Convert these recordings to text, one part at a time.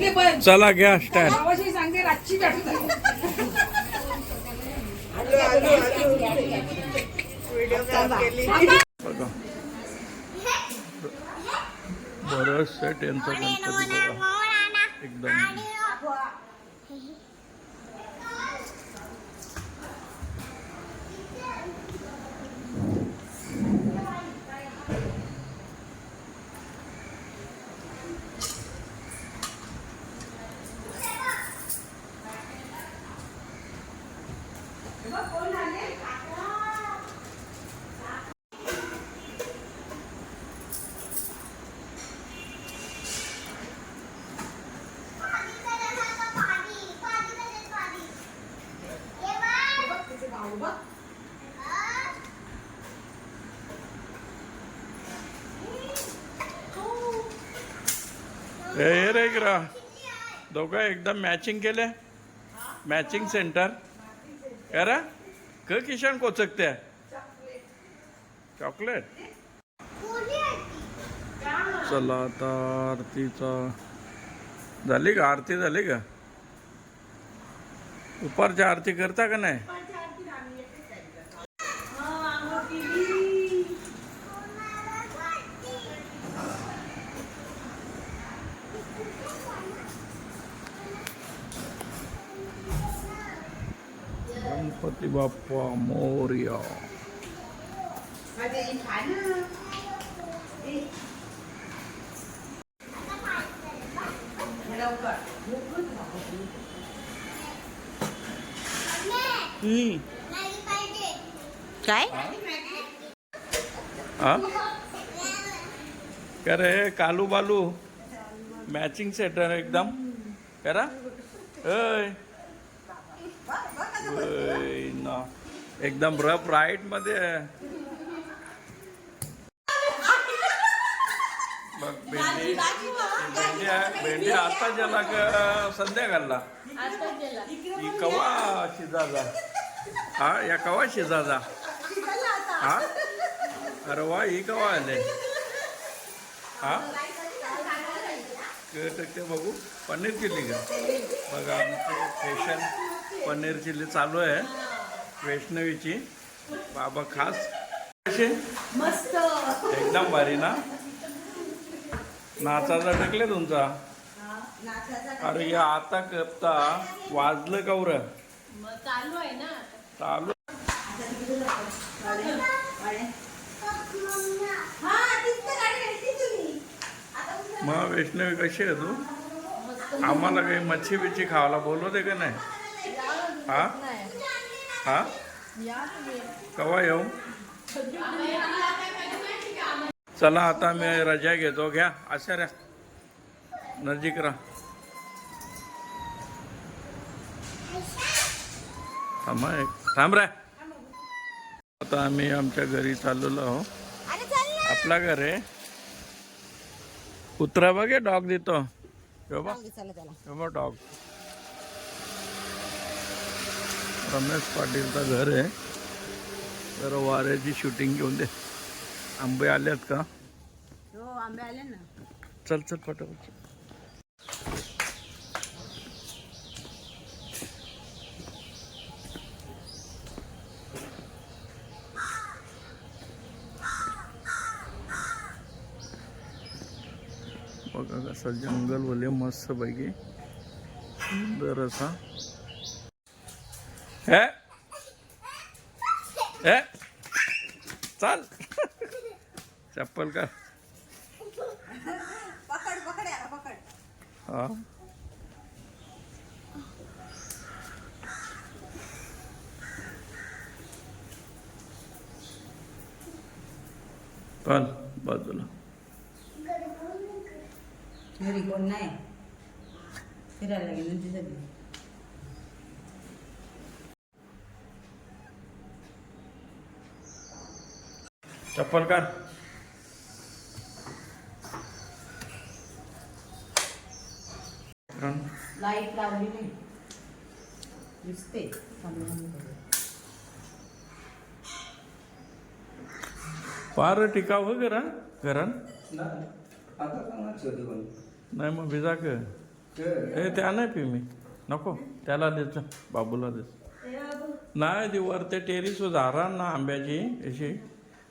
दोघे पण चला घ्या स्टँड. सांगते रातची. बघा. बरंच सेट यांचा गणपती बघा. एकदम. हे रे इकडं दोघं एकदम मॅचिंग केले. मॅचिंग सेंटर अरे क किशन कोचकते? चॉकलेट चला आता आरतीचा. झाली का? आरती झाली का? दुपारची आरती करता का नाही? गणपती बाप्पा मोर्या. काय हा का रे कालू बालू मॅचिंग सेटर एकदम करा ना एकदम रफ राईटमध्ये बघ भेंडी भेंडी आहे- भेंडी आता गेला का संध्याकाळला. ही कवा शिजाजा? हा या कवा शिजाजा? हा? अरे वा ही कवा आले? हा? ते बघू. पनीर चिल्ली का? बघा आमचे फेशन पनीर चिल्ली चालू आहे. वैष्णवीची. बाबा खास. कशी मस्त. एकदम भारी ना? नाचाचा टकले तुमचा? अरे या आता कपता वाजलं कवर चालू आहे ना. चालू. मग वैष्णवी कशी आहे तू? आम्हाला काही मच्छी बिच्छी खावायला बोलवते का नाही? हा? हा? कवा येऊ? चला आता मी रजा घेतो. घ्या अशा ऱ्या नजीक राहा. थांबा रे. आता आम्ही आमच्या घरी चाललेलो आहो आपला घर आहे. कुत्रा बघे डॉग देतो. डॉग रमेश पाटीलचं घर आहे. तर वाऱ्याची शूटिंग घेऊन दे. आंबे आलेत का? हो आंबे आले ना. चल चल पटापट बघा कसं जंगल बोले मस्त पैकी सुंदर असा हे? हे? चाल. चप्पल का? पकड पकड याला पकड. हा. पण बाजूला. घरी कोण नाही. फिरायला गेलो तिथं चप्पल काढ. कारण लाइट लावली नाही. दिसते. फार टिकाव हो घरा नाही मग भिजा का हे त्या नाही पी मी. नको त्याला देच बाबूला देच नाही ती वर ते टेरिस झाडां ना आंब्याची अशी.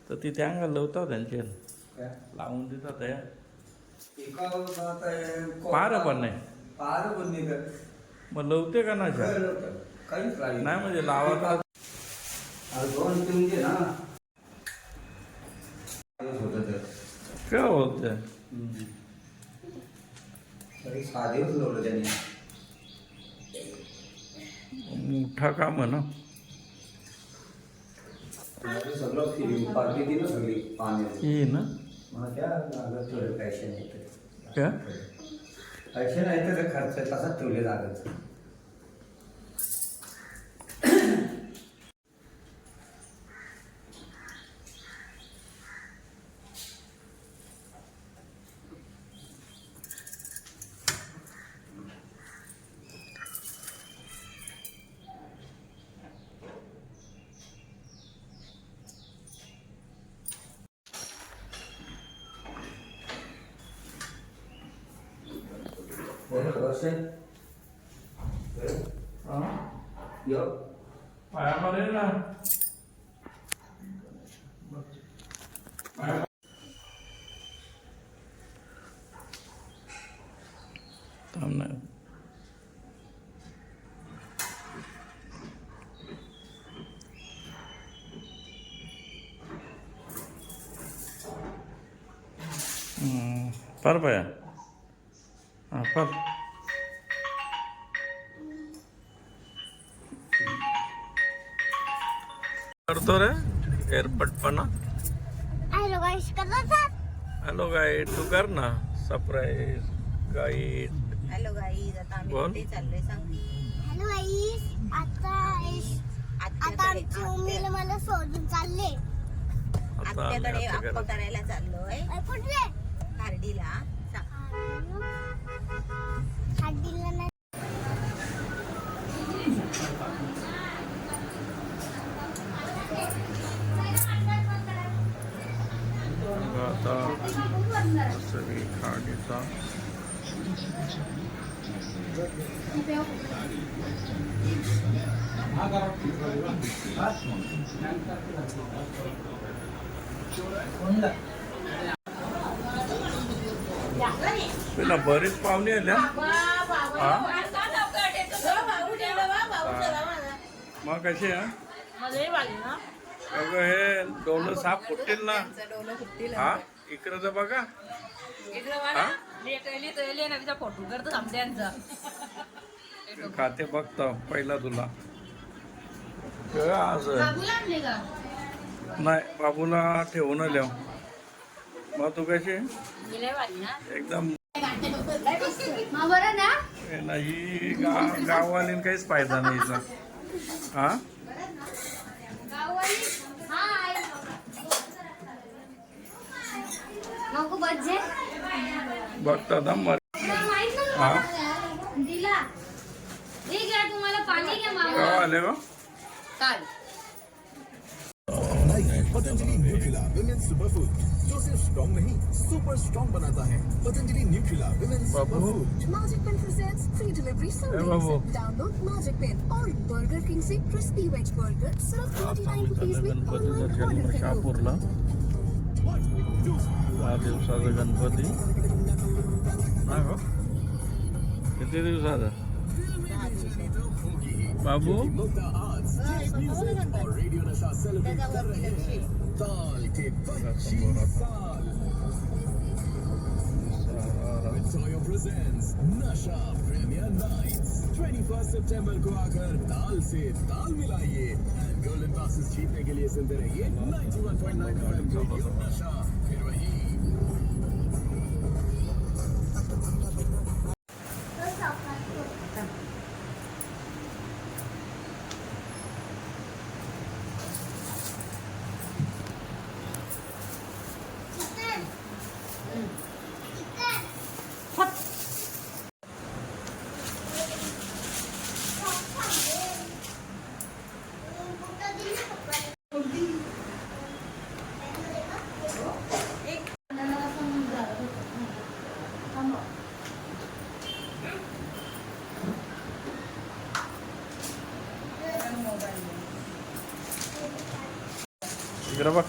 तर ती त्या लवता त्यांचे. लावून देतात पार पण नाही. पार पण नाही मग लवते का ना. काहीच नाही. म्हणजे अरे दोन घे ना. काय होत लावलं त्यांनी. मोठा काम आहे ना. माझं सगळं फिरी पार्टी दिलं सगळी पाण्याची ही ना? मग त्या लागत थोडे पैसे नाही तर काय पैसे नाही तर खर्च तसाच ठेवले लागत वर्षे यो पायामध्ये ना थांब ना हम्म, पर पाया हां पर करतो रे. एअरपट पण हॅलो गाईड तू कर ना. सरप्राईज गाईड हॅलो गाईज आता बोल. चाललोय सांग. हॅलो आता आता आत्याकडे आमची मम्मीला मला सोडून चालले. आता आम्ही आत्याकडे आता अप्पा करत करायला चाललोय. कुठले सांग. हाडीला नाही मग आता सगळी खाडीचा तुला बरीच पाहुणे आल्या. हा? मग कशी आहे? अगं हे डोलं साप फुटतील ना? त्यांचं डोलं फुटतील. हा? इकडं तर बघा. हा? फोटो करतो आमच्यांचा खाते बघतो पहिला तुला. नाही बाबूला ठेवून आल्या मग तू कशी? एकदम बरं ना? हे नाही गा गाववालीन काहीच फायदा नाही हा नको बज्जे बघता दम दिला. हे घ्या तुम्हाला पाणी घ्या मामा. केव्हा आले गो काल. Patanjali Nutrela women super food जो सिर्फ स्ट्रॉन्ग नहीं सुपर स्ट्रॉन्ग बनाता है। Patanjali Nutrela women super food presents free delivery ए बाबू। Sundays. Download Magic Pen और Burger King से crispy veg burger सिर्फ आता 49 आम्ही rupees चाललो में दर्शनी order करो. दहा दिवसाचा गणपती. नाही गो किती दिवसाचा बाबू? रेडियो नशा हैं के पच्चीस साल Toyo presents Nasha Premier Nights 21 सितंबर को आकर ताल से ताल मिलाइए एंड गोल्डन पासेस जीतने के लिए सुनते रहिए 91.9 FM रेडियो नशा इकडं बघ.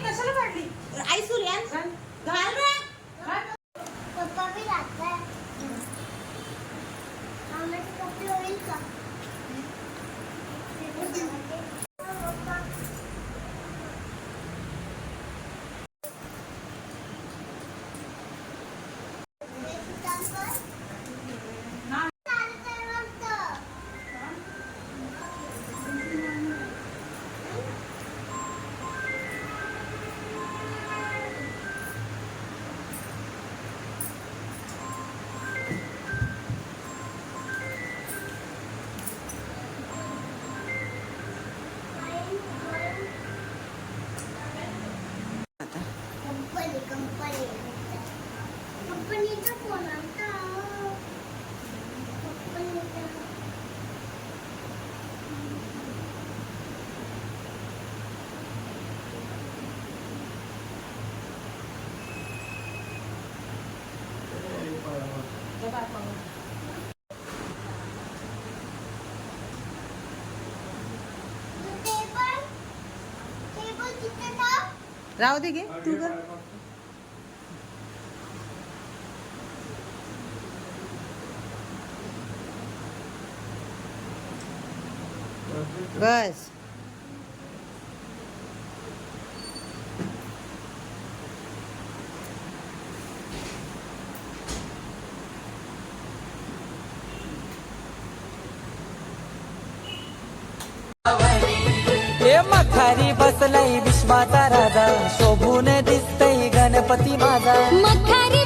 कशाला काढली आई सूर्यान घाल राहू दे गे तू कर. बस. हे मखारी बसलाय विश्वाचा राजा. शोभून दिसतय गणपती माझा. मखारी